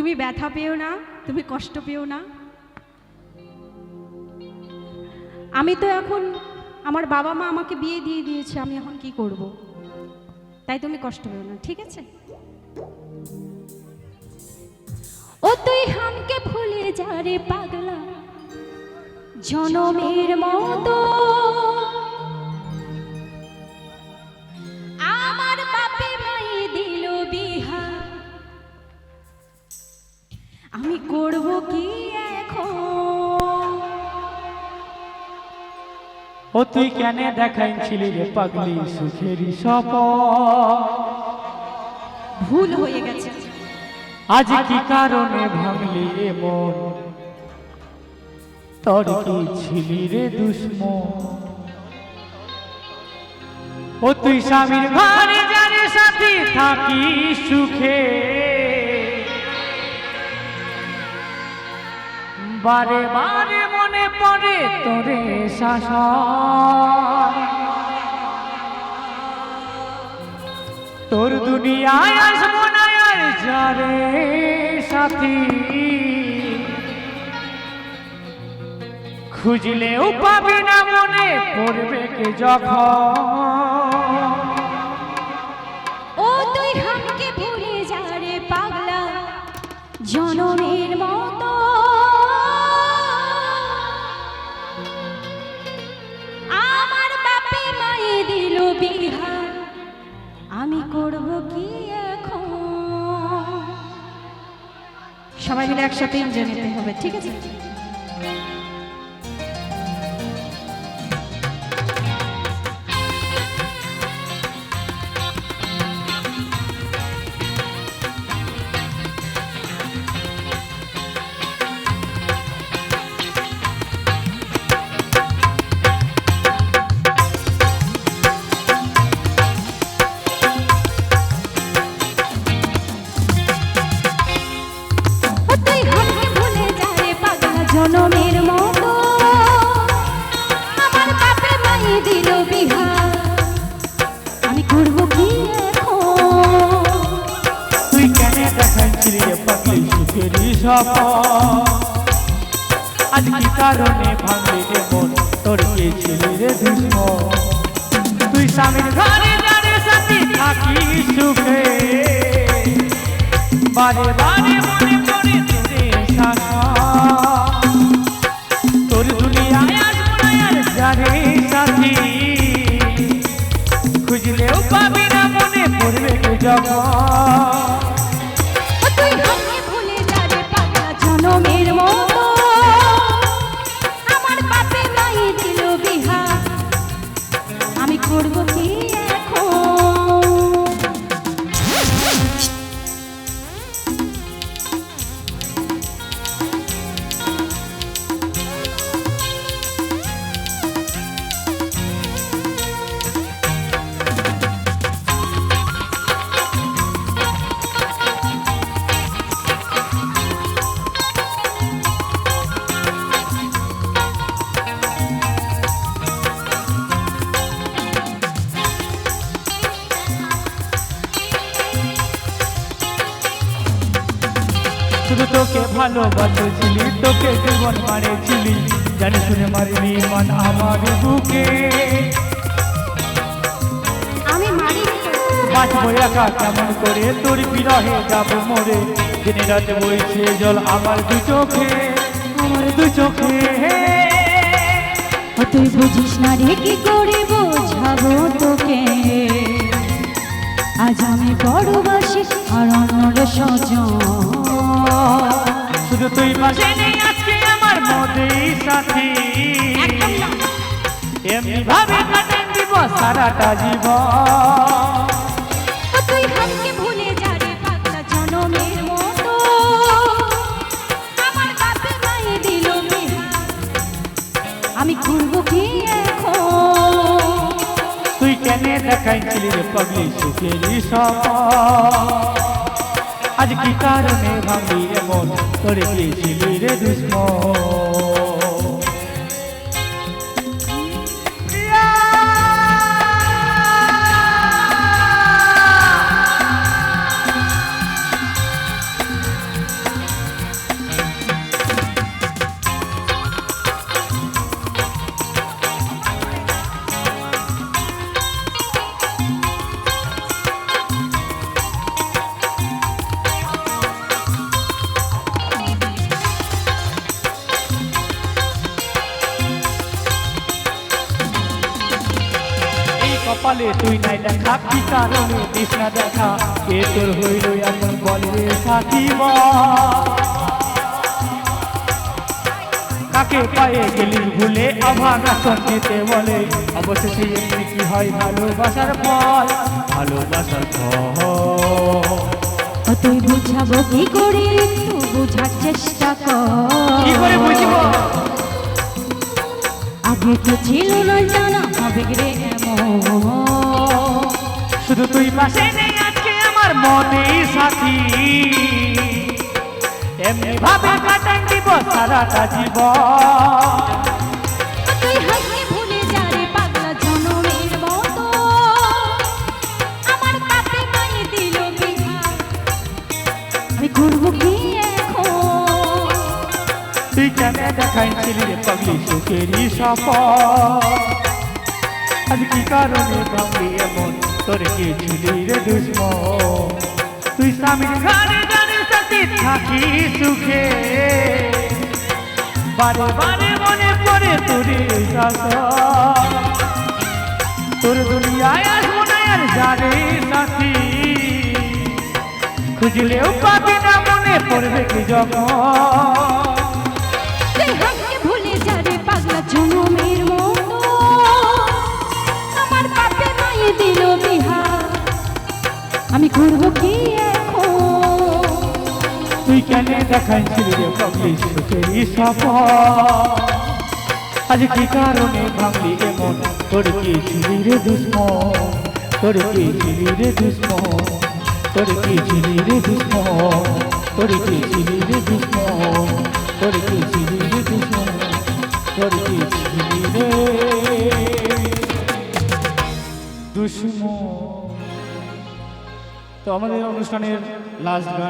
তুমি ব্যথা পেও না, তুমি কষ্ট পেও না। আমি তো এখন, আমার বাবা মা আমাকে বিয়ে দিয়ে দিয়েছে, আমি এখন কি করব? তাই তুমি কষ্ট পেও না, ঠিক আছে? ও তুই হামকে ভুলে যা রে পাগলা, জনমের মতো। ও তুই কেন দেখাইছিলি রে পাগলি সুখেরই সপ ভুল হয়ে গেছে। আজ কি কারণে ভাঙলি এ মন? তোর কি ছিলি রে দুশ্মন? ও তুই স্বামীর ঘরে জানে সাথী থাকি সুখে। বারে বারে মনে পড়ে তোরে শাসন। তোর দুনিয়ায় আসব না যারে সাথী। খুঁজলেও পাবি না মনে পড়বে কে যখন। দিল বিহা আমি করব কি এখন? সবাই মিলে একসাথে এনজয় নিতে হবে ঠিক আছে? আজ কি কারণে ভাঙলি রে মন? তোর কে ছিলি রে দুশ্মন তুই স্বামীর ঘরে জানে সাথী থাকি সুখে। বারে বারে মনে পড়ে তোরে শাসন তোর দুনিয়ায় আসব না যারে সাথী। খুঁজলেও পাবি না মনে পড়বে যখন। শুধু তোকে ভালোবাসেছিলি তোকে জীবন মারেছিলি। জানি শুনে মারিনি মন আমার বুকে। বাঁচবো একা কেমন করে তোর বিরহে যাব মরে। দিনে রাতে বইছে জল আমার দু চোখে আমার দু চোখে। তুই বুঝিস না রে কি করে বোঝাবো তোকে? আজ আমি বড় বাসি আর অন্যর সজন তুই পাশে নেই আজকে আমার মধ্যেই সাথী। এমনি ভাবে কাটাই দিব সারাটা জীবন। তুই হামকে ভুলে যা রে পাগলা জনমের মতো। আমার বাপে মায়ে দিল আমি কি তুই কেন দেখাইছিলি রে পাগলি সুখেরই সপ আজ কি কারণে ভাঙিয়ে এমন তোরে গিয়েছিলি রে দুশ্মন? কপালে তুই নাই দেখা। কি কারণে দিস না দেখা? কে তোর হইল এমন বলে সাথী কাকে পায়ে গেলি ভুলে? আভাগা সন্ধিতে বলে অবশেষে এমনি কি হয় ভালোবাসার ফল? ভালোবাসার ফল। তুই বুঝাবো কি করে? একটু বোঝার চেষ্টা কি করে কর বুঝিব? আগে তো ছিল না জানা আবেগ রে এমন শুধু তুই পাশে নেই আজকে আমার মনে সাথী। এমনি ভাবে কাটান দিব সারাটা জীবন। রে পাগলি সুখেরই আজ কি কারণে ভাবলি এমন? তোর কি ছিলি রে দুশ্মন? তুই স্বামীর ঘরে জানে সাথে থাকি সুখে। বারে বারে মনে পড়ে তোরে শাসন। তোর দুনিয়ায় আসব না আর জানে সাথী খুঁজলেও পাবি না, মনে পড়বে কি যখন তুই কেন দেখাইছিলি রে পাগলি সুখেরই সফল আজ কি কারণে ভাঙলি এমন তোর কি ছিলি রে দুশ্মন। তোর কি ছিলি রে দুশ্মন তোর কি ছিলি রে দুশ্মন তোর কি ছিলি রে দুশ্মন তোর কি ছিলি রে দুশ্মন তোর কি ছিলি রে দুশ্মন তো আমাদের অনুষ্ঠানের লাস্ট গান।